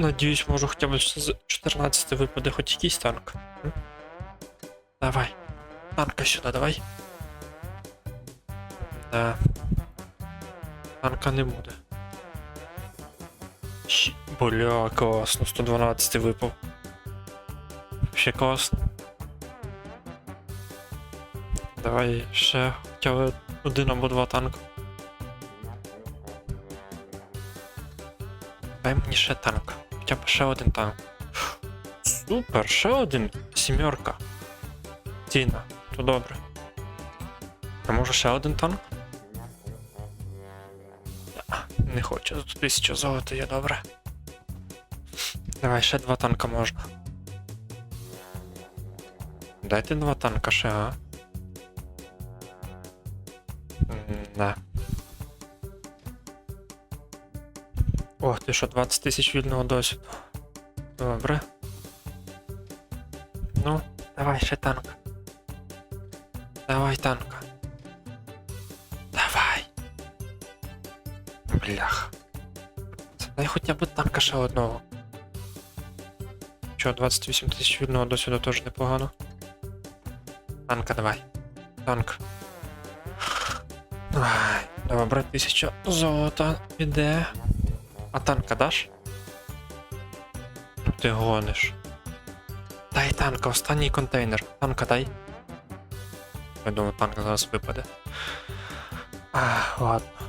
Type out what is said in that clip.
Надіюсь, можу хоча б з 14 випаде хоч якийсь танк. Давай. Танка сюди, давай. Да. Танка не буде. Бля, класно, 112 випав. Ще класно. Давай ще хоча б один або два танка. Дай мені ще танк. Хоча б ще один танк. Супер, ще один. Сімерка. Тіна, то добре. А може ще один танк? Не хочу, тут тисяча золота є добре. Давай ще два танка можна. Дайте два танка ще, а? Да. О, ти що, 20 тисяч вільного досвіду. Добре. Ну, давай ще танк. Давай танка. Давай. Блях. Дай хоча б танка ще одного. Чо, 28 тисяч вільного досвіду теж непогано. Танка давай. Танк. Ай, добре, тисяча золота іде. А танка даш? Ти гониш. Дай танка, останній контейнер. Танка дай. Я думаю, танк зараз випаде. А, ладно.